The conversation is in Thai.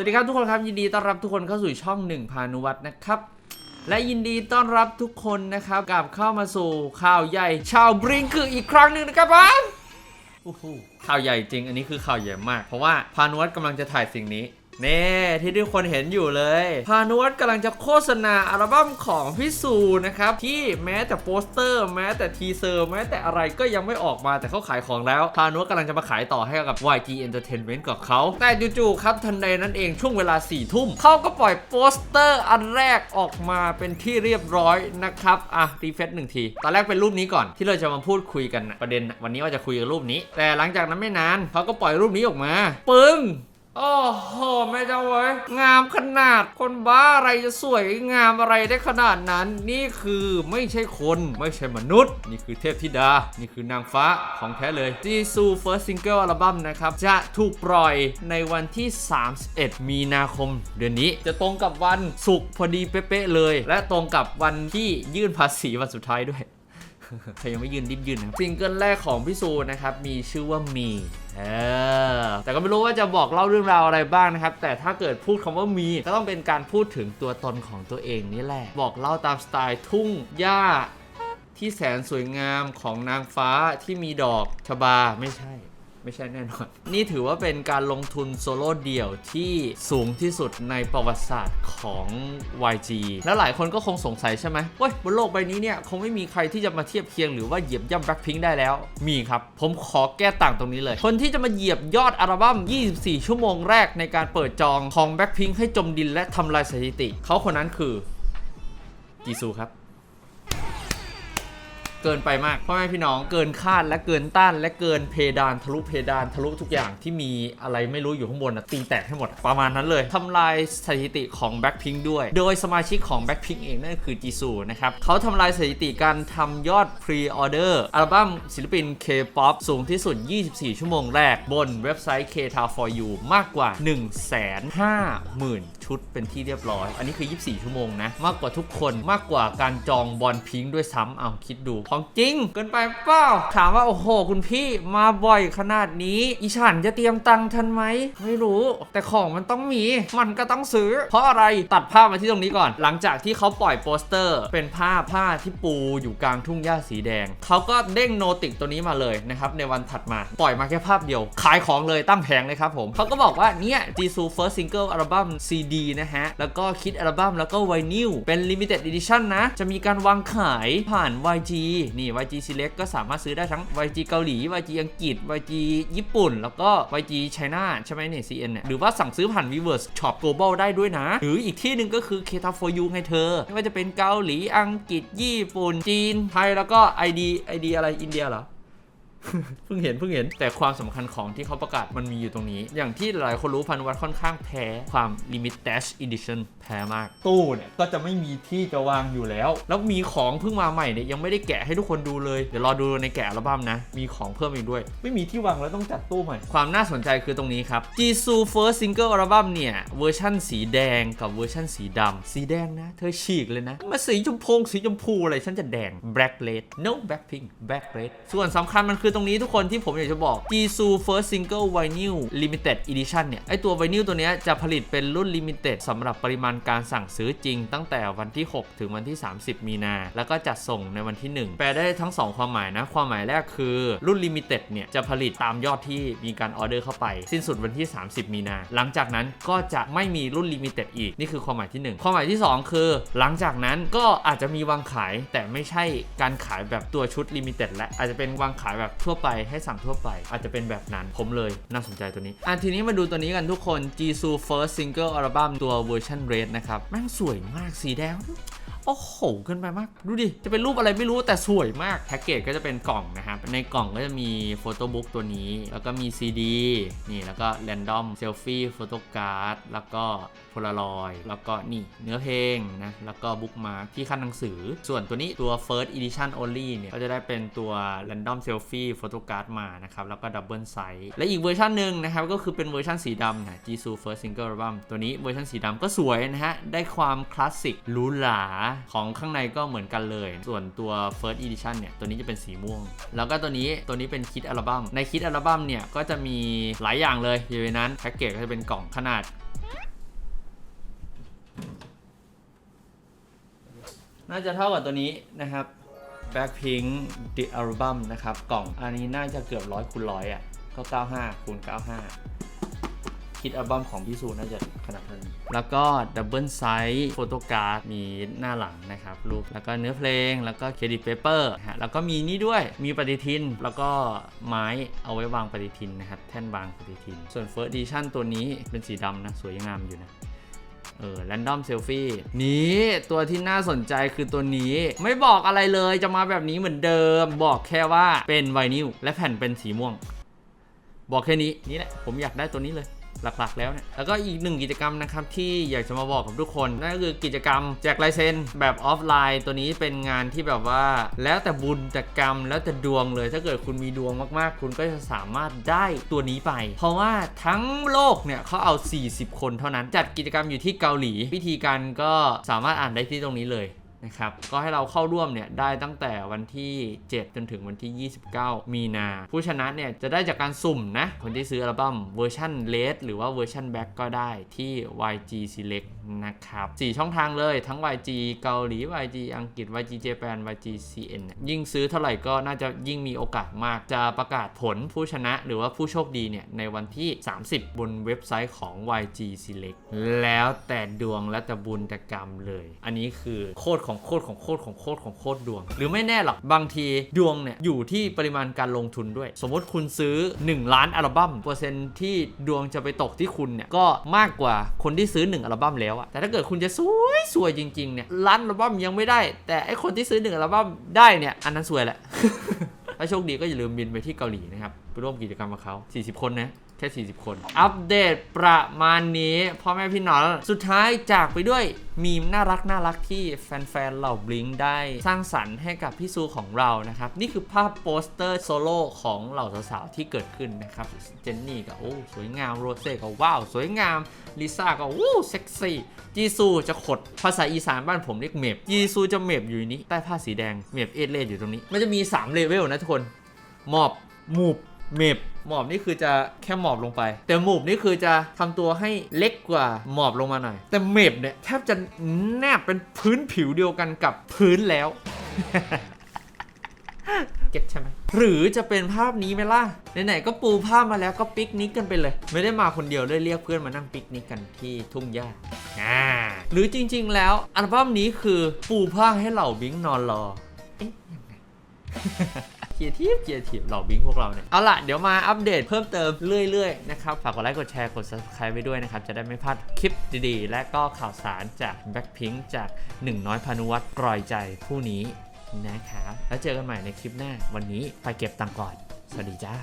วัสดีครับทุกคนครับยินดีต้อนรับทุกคนเข้าสู่ช่องหนึ่งพานุวัฒน์นะครับ และยินดีต้อนรับทุกคนนะครับกลับเข้ามาสู่ข่าวใหญ่ ชาวบริงคืออีกครั้งหนึ่งนะครับผมโอ้โหข่าวใหญ่จริง อันนี้คือข่าวใหญ่มาก เพราะว่าพานุวัฒน์กำลังจะถ่ายสิ่งนี้ เน่ที่ทุกคนเห็นอยู่เลย พานุวัฒน์กำลังจะโฆษณาอัลบั้มของพี่สูนะครับ ที่แม้แต่โปสเตอร์ แม้แต่ทีเซอร์ แม้แต่อะไรก็ยังไม่ออกมาแต่เขาขายของแล้ว พานุวัฒน์กำลังจะมาขายต่อให้กับ YG Entertainment กับเขา แต่จู่ๆครับทันใดนั้นเองช่วงเวลา4ี่ทุ่มเขาก็ปล่อยโปสเตอร์อันแรกออกมาเป็นที่เรียบร้อยนะครับอะรีเฟซหนึ่งทีตอนแรกเป็นรูปนี้ก่อนที่เราจะมาพูดคุยกันนะประเด็นวันนี้ว่าจะคุยกับรูปนี้ แต่หลังจากนั้นไม่นานเขาก็ปล่อยรูปนี้ออกมาปึ้ง โอ้โหแม่เจ้าเว้ยงามขนาดคนบ้าอะไรจะสวยงามอะไรได้ขนาดนั้น นี่คือไม่ใช่คนไม่ใช่มนุษย์ นี่คือเทพธิดา นี่คือนางฟ้าของแท้เลยจีซู First Single อัลบั้มนะครับ จะถูกปล่อยในวันที่ 31 มีนาคม เดือนนี้ จะตรงกับวันศุกร์พอดีเป๊ะๆเลย และตรงกับวันที่ยื่นภาษีวันสุดท้ายด้วย เธอยังไม่ยืนดิ้นยืนนะครับซิงเกิลแรกของพี่ซูนะครับ มีชื่อว่ามีเออแต่ก็ไม่รู้ว่าจะบอกเล่าเรื่องราวอะไรบ้างนะครับ แต่ถ้าเกิดพูดคำว่ามี ก็ต้องเป็นการพูดถึงตัวตนของตัวเองนี่แหละ บอกเล่าตามสไตล์ทุ่งหญ้าที่แสนสวยงามของนางฟ้าที่มีดอกชบาไม่ใช่ ไม่ใช่แน่นอน นี่ถือว่าเป็นการลงทุนโซโล่เดี่ยวที่สูงที่สุดในประวัติศาสตร์ของ YG แล้วหลายคนก็คงสงสัยใช่ไหมเว้ยบนโลกใบนี้เนี่ยคงไม่มีใครที่จะมาเทียบเคียงหรือว่าเหยียบย่ำแบล็คพิงได้แล้ว มีครับ ผมขอแก้ต่างตรงนี้เลย คนที่จะมาเหยียบยอดอัลบั้ม 24 ชั่วโมงแรกในการเปิดจองของแบล็คพิงให้จมดินและทำลายสถิติ เขาคนนั้นคือจีซูครับ เกินไปมากพ่อแม่พี่น้องเกินคาดและเกินต้านและเกินเพดานทะลุเพดานทะลุทุกอย่างที่มีอะไรไม่รู้อยู่ข้างบนนะตีแตกให้หมดประมาณนั้นเลยทำลายสถิติของ Blackpink ด้วย โดยสมาชิกของ Blackpink เองนั่นก็คือจีซูนะครับเขาทำลายสถิติการทำยอดพรีออเดอร์อัลบั้มศิลปิน K-POP สูงที่สุด 24 ชั่วโมงแรกบนเว็บไซต์ K-Town for You มากกว่า 150,000 ชุดเป็นที่เรียบร้อย อันนี้คือ 24 ชั่วโมงนะ มากกว่าทุกคน มากกว่าการจองบอลพิงค์ด้วยซ้ำเอาคิดดูของจริง เกินไปเปล่าถามว่าโอ้โห คุณพี่มาบ่อยขนาดนี้อีฉันจะเตรียมตังค์ทันไหมไม่รู้ แต่ของมันต้องมี มันก็ต้องซื้อ เพราะอะไรตัดภาพมาที่ตรงนี้ก่อน หลังจากที่เขาปล่อยโปสเตอร์ เป็นภาพผ้าที่ปูอยู่กลางทุ่งหญ้าสีแดง เขาก็เด้งโนติกตัวนี้มาเลยนะครับในวันถัดมาปล่อยมาแค่ภาพเดียว ขายของเลยตั้งแผงเลยครับผมเขาก็บอกว่าเนี่ย Jisoo First Single Album CD นะฮะ แล้วก็คิดอัลบั้มแล้วก็ไวนิลเป็น Limited Edition นะ จะมีการวางขายผ่าน YG นี่ YG Select ก็สามารถซื้อได้ทั้ง YG เกาหลี YG อังกฤษ YG ญี่ปุ่น แล้วก็ YG China ใช่ไหมเนี่ย CN เนี่ย หรือว่าสั่งซื้อผ่าน Weverse Shop Global ได้ด้วยนะ หรืออีกที่หนึ่งก็คือ k t a for you ไงเธอ ไม่ว่าจะเป็นเกาหลี อังกฤษ ญี่ปุ่น จีน ไทย แล้วก็ ID ID อะไร อินเดียเหรอ เพิ่งเห็นเพิ่งเห็นแต่ความสำคัญของที่เขาประกาศมันมีอยู่ตรงนี้ อย่างที่หลายคนรู้พันวัตค่อนข้างแพ้ความ limited edition แพ้มาก ตู้เนี่ยก็จะไม่มีที่จะวางอยู่แล้ว แล้วมีของเพิ่งมาใหม่เนี่ยยังไม่ได้แกะให้ทุกคนดูเลย เดี๋ยวรอดูในแกะอัลบั้มนะ มีของเพิ่มอีกด้วย ไม่มีที่วางแล้วต้องจัดตู้ใหม่ ความน่าสนใจคือตรงนี้ครับ Jisoo First Single Album เนี่ยเวอร์ชั่นสีแดงกับเวอร์ชั่นสีดำสีแดงนะ เธอฉีกเลยนะมาสีชมพูสีชมพูอะไรฉันจะแดง black red no black pink black red ส่วนสำคัญมันคือตรงนี้ทุกคนที่ผมอยากจะบอก Jisoo First Single Vinyl Limited Edition เนี่ย ไอตัวไวนิลตัวนี้จะผลิตเป็นรุ่น Limited สำหรับปริมาณการสั่งซื้อจริง ตั้งแต่วันที่ 6 ถึงวันที่ 30 มีนา แล้วก็จัดส่งในวันที่ 1 แปลได้ทั้ง 2 ความหมายนะ ความหมายแรกคือรุ่น Limited เนี่ย จะผลิตตามยอดที่มีการออเดอร์เข้าไป สิ้นสุดวันที่ 30 มีนา หลังจากนั้นก็จะไม่มีรุ่น Limited อีก นี่คือความหมายที่ 1 ความหมายที่ 2 คือ หลังจากนั้นก็อาจจะมีวางขายแต่ไม่ใช่การขายแบบตัวชุด Limited และอาจจะเป็นวางขายแบบทั่วไปให้สั่งทั่วไป อาจจะเป็นแบบนั้นผมเลยน่าสนใจตัวนี้อะทีนี้มาดูตัวนี้กันทุกคน Jisoo First Single Album ตัวเวอร์ชัน Red นะครับแม่งสวยมากสีแดง โอ้โหเกินไปมาก ดูดิ จะเป็นรูปอะไรไม่รู้แต่สวยมากแพ็กเกจก็จะเป็นกล่องนะครับ ในกล่องก็จะมีโฟโต้บุ๊กตัวนี้ แล้วก็มีซีดีนี่แล้วก็แรนดอมเซลฟี่โฟโต้การ์ดแล้วก็โพลารอยแล้วก็นี่เนื้อเพลงนะแล้วก็บุ๊กมาร์คที่ขั้นหนังสือ ส่วนตัวนี้ตัว first edition only เนี่ยก็จะได้เป็นตัว random selfie photo card มานะครับ แล้วก็ double size และอีกเวอร์ชันหนึ่งนะครับ ก็คือเป็นเวอร์ชันสีดำนะ Jisoo first single album ตัวนี้เวอร์ชันสีดำก็สวยนะฮะ ได้ความคลาสสิกหรูหราของข้างในก็เหมือนกันเลย ส่วนตัว first edition เนี่ย ตัวนี้จะเป็นสีม่วง แล้วก็ตัวนี้ตัวนี้เป็นคิดอัลบั้ม ในคิดอัลบั้มเนี่ย ก็จะมีหลายอย่างเลยอยู่ในนั้นแพ็กเกจก็จะเป็นกล่องขนาด น่าจะเท่ากับตัวนี้นะครับ back pink The Album นะครับ กล่องอันนี้น่าจะเกือบร้อยคูณร้อยอะก็ 95คูณ95 คิดอัลบั้มของพี่ซูน่าจะขนาดนั้นแล้วก็ดับเบิลไซส์โฟโต้การ์ดมีหน้าหลังนะครับรูปแล้วก็เนื้อเพลงแล้วก็เครดิตเปเปอร์ฮะแล้วก็มีนี่ด้วยมีปฏิทิน แล้วก็ไม้เอาไว้วางปฏิทินนะครับแท่นวางปฏิทิน ส่วน First Edition ตัวนี้เป็นสีดำนะสวยงามอยู่นะเออแรนดอมเซลฟี่นี้ตัวที่น่าสนใจคือตัวนี้ไม่บอกอะไรเลยจะมาแบบนี้เหมือนเดิม บอกแค่ว่าเป็นไวนิลและแผ่นเป็นสีม่วง บอกแค่นี้นี่แหละผมอยากได้ตัวนี้เลย หลักๆ แล้วเนี่ย แล้วก็อีกหนึ่งกิจกรรมนะครับ ที่อยากจะมาบอกกับทุกคน นั่นก็คือกิจกรรมแจกลายเซ็นแบบออฟไลน์ตัวนี้เป็นงานที่แบบว่า แล้วแต่บุญแต่กรรม แล้วแต่ดวงเลย ถ้าเกิดคุณมีดวงมากๆ คุณก็จะสามารถได้ตัวนี้ไป เพราะว่าทั้งโลกเนี่ยเขาเอา 40 คนเท่านั้น จัดกิจกรรมอยู่ที่เกาหลี วิธีการก็สามารถอ่านได้ที่ตรงนี้เลย นะครับก็ให้เราเข้าร่วมเนี่ยได้ตั้งแต่วันที่ 7 จนถึงวันที่ 29 มีนา ผู้ชนะเนี่ยจะได้จากการสุ่มนะ คนที่ซื้ออัลบั้มเวอร์ชันเลสหรือว่าเวอร์ชันแบ็กก็ได้ที่ YG Select นะครับ 4 ช่องทางเลยทั้ง YG เกาหลี YG อังกฤษ YG Japan YG CN ยยิ่งซื้อเท่าไหร่ก็น่าจะยิ่งมีโอกาสมากจะประกาศผลผู้ชนะหรือว่าผู้โชคดีเนี่ยในวันที่ 30 บนเว็บไซต์ของ YG Select แล้วแต่ดวงและแต่บุญแต่กรรมเลย อันนี้คือโคตรของโคตรของโคตรของโคตรของโคตรดวง หรือไม่แน่หรอกบางทีดวงเนี่ยอยู่ที่ปริมาณการลงทุนด้วย สมมติคุณซื้อ 1 ล้านอัลบั้มเปอร์เซ็นต์ที่ดวงจะไปตกที่คุณเนี่ยก็มากกว่าคนที่ซื้อ 1 อัลบั้มแล้วอะแต่ถ้าเกิดคุณจะสวยสวยจริงๆเนี่ยล้านอัลบั้มยังไม่ได้ แต่ไอคนที่ซื้อ 1 อัลบั้มได้เนี่ยอันนั้นสวยแหละถ้าโชคดีก็อย่าลืมบินไปที่เกาหลีนะครับไปร่วมกิจกรรมกับเขา40 คนนะ แค่ 40 คน อัปเดตประมาณนี้พ่อแม่พี่น้องสุดท้ายจากไปด้วยมีมน่ารักน่ารักที่แฟนๆเหล่าบลิงได้สร้างสรรค์ให้กับพี่ซูของเรานะครับ นี่คือภาพโปสเตอร์โซโล่ของเหล่าสาวๆที่เกิดขึ้นนะครับ เจนนี่ก็โอ้สวยงามโรเซ่ก็ว้าว สวยงามลิซ่าก็โอ้เซ็กซี่จีซูจะขดภาษาอีสานบ้านผมเรียกเมบจีซูจะเมบอยู่นี้ใต้ผ้าสีแดงเมบเอเลดอยู่ตรงนี้ มันจะมี 3 เลเวลนะทุกคนมอบหมูบเมบ หมอบนี่คือจะแค่หมอบลงไป แต่หมูบนี่คือจะทำตัวให้เล็กกว่าหมอบลงมาหน่อย แต่เมบเนี่ยแทบจะแนบเป็นพื้นผิวเดียวกันกับพื้นแล้วเก็ตใช่ไหมหรือจะเป็นภาพนี้ไหมล่ะ ไหนๆก็ปูภาพมาแล้วก็ปิกนิกกันไปเลย ไม่ได้มาคนเดียวด้วยเรียกเพื่อนมานั่งปิกนิกกันที่ทุ่งหญ้าอ่าหรือจริงๆแล้วอัลบั้มนี้คือปูผ้าให้เหล่าบิงนอนรอเอ๊ะยังไง เกียร์ทีฟเกียร์ทีฟเหล่าบิงพวกเราเนี่ย เอาล่ะ เดี๋ยวมาอัปเดตเพิ่มเติมเรื่อยๆนะครับ ฝากกดไลค์ กดแชร์ กด subscribe ไว้ด้วยนะครับ จะได้ไม่พลาดคลิปดีๆ และก็ข่าวสารจาก Blackpink จากหนึ่งน้อยพานุวัตรกรอยใจผู้นี้นะครับ แล้วเจอกันใหม่ในคลิปหน้า วันนี้ไปเก็บตังก่อน สวัสดีจ้า